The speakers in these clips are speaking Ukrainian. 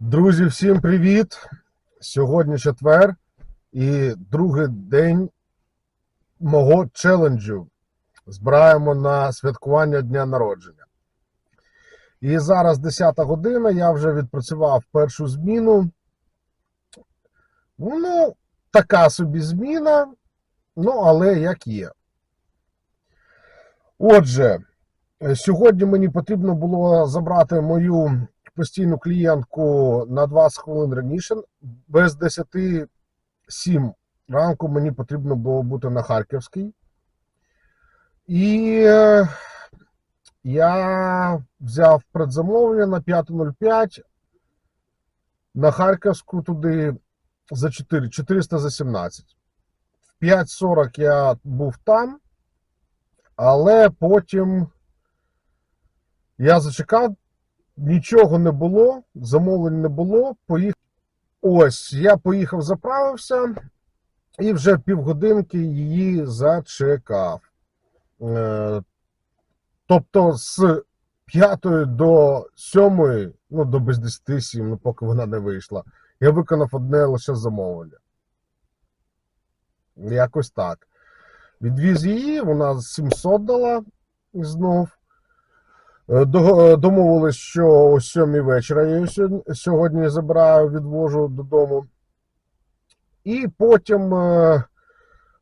Друзі, всім привіт! Сьогодні четвер і другий день мого челенджу. Збираємо на святкування дня народження. І зараз 10 година, я вже відпрацював першу зміну. Ну, така собі зміна, ну, але як є. Отже, сьогодні мені потрібно було забрати мою постійну клієнтку на 20 хвилин раніше. Без 10 7 ранку мені потрібно було бути на Харківській. І е, я взяв предзамовлення на 5.05 на Харківську туди за 4, 400 за 17. В 5.40 я був там, але потім я зачекав, нічого не було, замовлень не було. Поїхав. Ось, я поїхав, заправився і вже півгодинки її зачекав. Е, Тобто з 5 до 7, ну до без 10 7, ну поки вона не вийшла, я виконав одне лише замовлення. Якось так. Відвіз її, вона 700 дала знов. Е, Домовились, що о 7 вечора я її сьогодні- сьогодні забираю, відвожу додому. І потім е,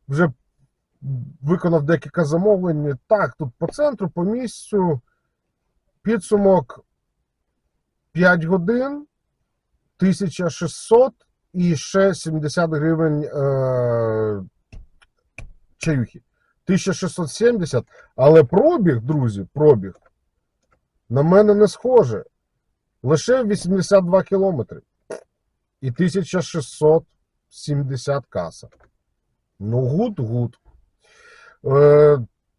вже виконав декілька замовлень. Так, тут по центру, по місцю. Підсумок 5 годин, 1600 і ще 70 гривень е, чаюхи. 1670, але пробіг, друзі, пробіг на мене не схоже. Лише 82 кілометри. І 1670 каса. Ну, гуд-гуд. Е,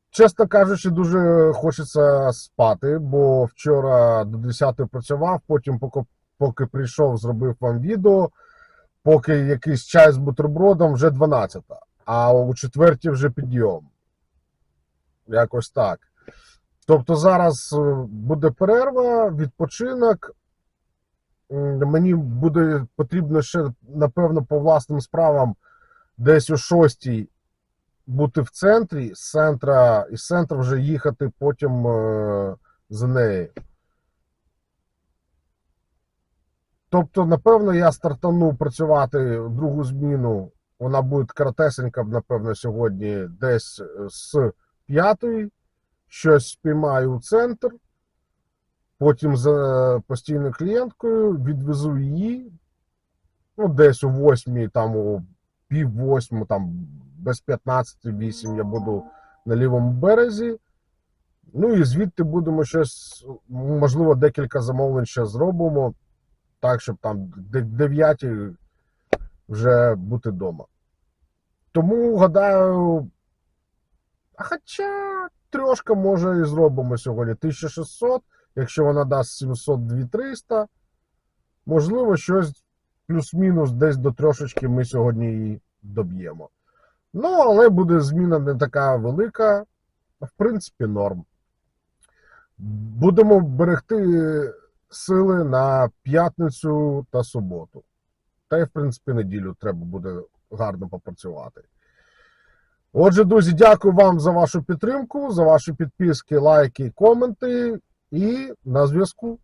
чесно кажучи, дуже хочеться спати, бо вчора до 10 працював, потім, поки, поки прийшов, зробив вам відео, поки якийсь чай з бутербродом, вже 12. А у четвертій вже підйом. Якось так. Тобто зараз е, буде перерва, відпочинок. Мені буде потрібно ще, напевно, по власним справам десь о 6 бути в центрі, з центра, із центру вже їхати потім е, за нею. Тобто, напевно, я стартану працювати в другу зміну. Вона буде коротесенька, напевно, сьогодні десь е, з п'ятої щось спіймаю у центр, потім за постійною клієнткою відвезу її, ну, десь о 8, там о пів восьму, там без 15-8 я буду на лівому березі. Ну і звідти будемо щось, можливо, декілька замовлень ще зробимо, так, щоб там 9 вже бути вдома. Тому гадаю, а хоча трошка може і зробимо сьогодні 1600, якщо вона дасть 700 2300, можливо, щось плюс-мінус десь до трошечки ми сьогодні її доб'ємо. Ну, але буде зміна не така велика, в принципі, норм. Будемо берегти сили на п'ятницю та суботу. Та й, в принципі, неділю треба буде гарно попрацювати. Отже, друзі, дякую вам за вашу підтримку, за ваші підписки, лайки, коменти. І на зв'язку.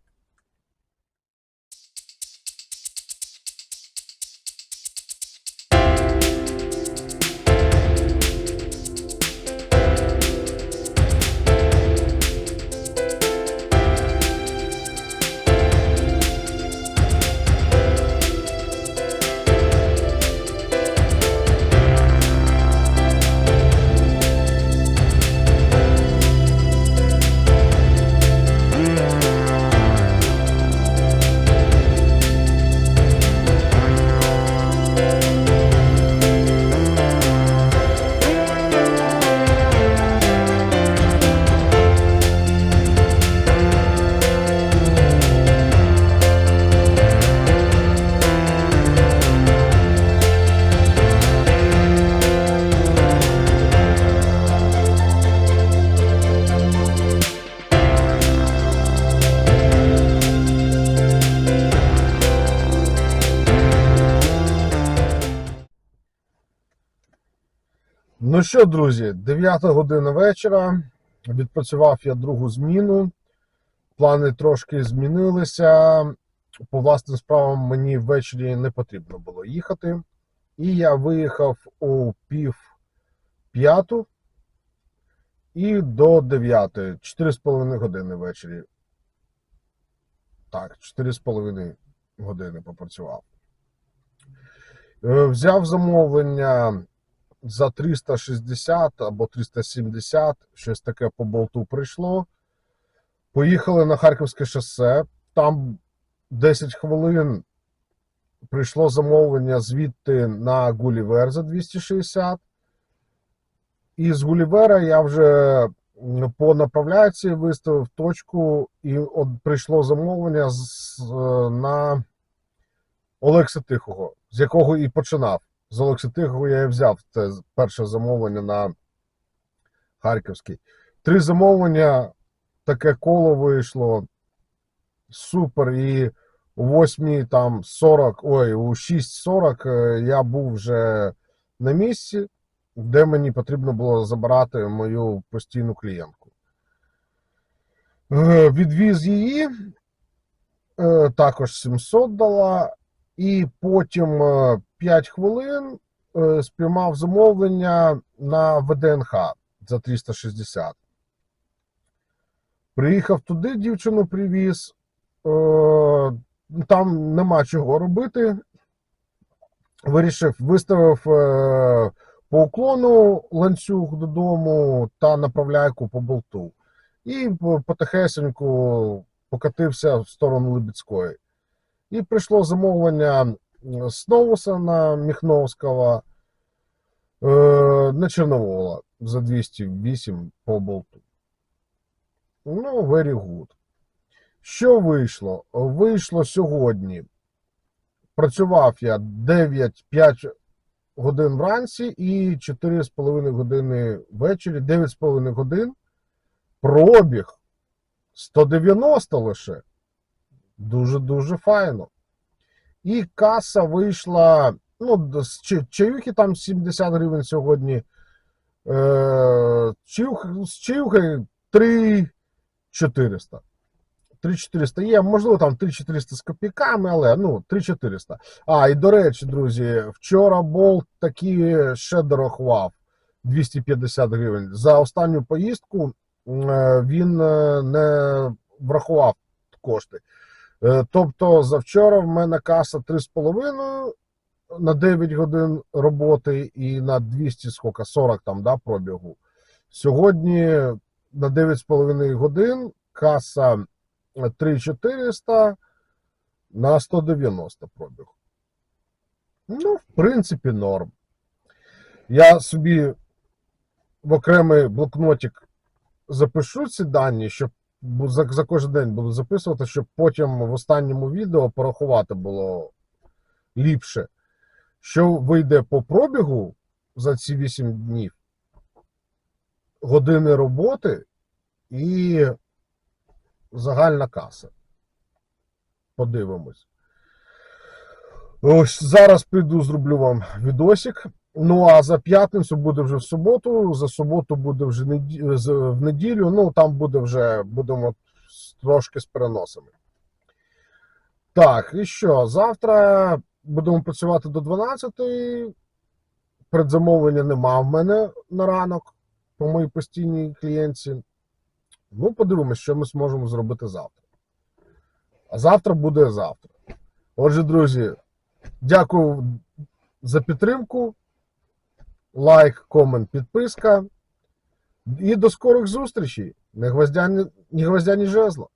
Ну що, друзі, 9 година вечора. Відпрацював я другу зміну. Плани трошки змінилися. По власним справам мені ввечері не потрібно було їхати. І я виїхав у пів п'яту і до 9, 4,5 години ввечері. Так, 4,5 години попрацював. Е, Взяв замовлення за 360 або 370, щось таке по болту прийшло. Поїхали на Харківське шосе. Там 10 хвилин прийшло замовлення звідти на Гулівер за 260. І з Гулівера я вже по направляції виставив точку, і от прийшло замовлення з, е, на Олекса Тихого, з якого і починав. З Олекса Тихого я і взяв це перше замовлення на Харківський. Три замовлення, таке коло вийшло. Супер. І у 8 там 40, ой, у 6.40 е, я був вже на місці, де мені потрібно було забирати мою постійну клієнтку. Е, Відвіз її, е, також 700 дала, і потім 5 хвилин е, спіймав замовлення на ВДНХ за 360. Приїхав туди, дівчину привіз. Е, Там нема чого робити. Вирішив, виставив е, по уклону ланцюг додому та направляйку по болту. І по- потихесеньку покатився в сторону Либідської. І прийшло замовлення м, з Новуса на Міхновського е, на Чорновола за 208 по болту. Ну, very good. Що вийшло? Вийшло сьогодні. Працював я 9-5 годин вранці і 4,5 години ввечері, 9,5 годин. Пробіг 190 лише. Дуже-дуже файно. І каса вийшла. Ну, з чаюхи там 70 гривень сьогодні. Е, з чаюхи 3,400. 3400 є, можливо, там 3400 з копійками, але ну 3400. А, і до речі, друзі, вчора болт таки ще дорахував 250 гривень. За останню поїздку е, він е, не врахував кошти. Е, Тобто, завчора в мене каса 3,5 на 9 годин роботи і на 200 скільки, 40 там, да, пробігу. Сьогодні на 9,5 годин каса 3400 на 190 пробіг. Ну, в принципі, норм. Я собі в окремий блокнотик запишу ці дані, щоб за, за кожен день буду записувати, щоб потім в останньому відео порахувати було ліпше. Що вийде по пробігу за ці 8 днів, години роботи і загальна каса. Подивимось. Ось зараз піду, зроблю вам відосик. Ну а за п'ятницю буде вже в суботу, за суботу буде вже в неділю. Ну там буде вже, будемо трошки з переносами. Так, і що? Завтра будемо працювати до 12-ї. Предзамовлення нема в мене на ранок по моїй постійній клієнтці. Ну, подивимось, що ми зможемо зробити завтра. А завтра буде завтра. Отже, друзі, дякую за підтримку. Лайк, комент, підписка. І до скорих зустрічей. Не гвоздяні, не гвоздяні жезла.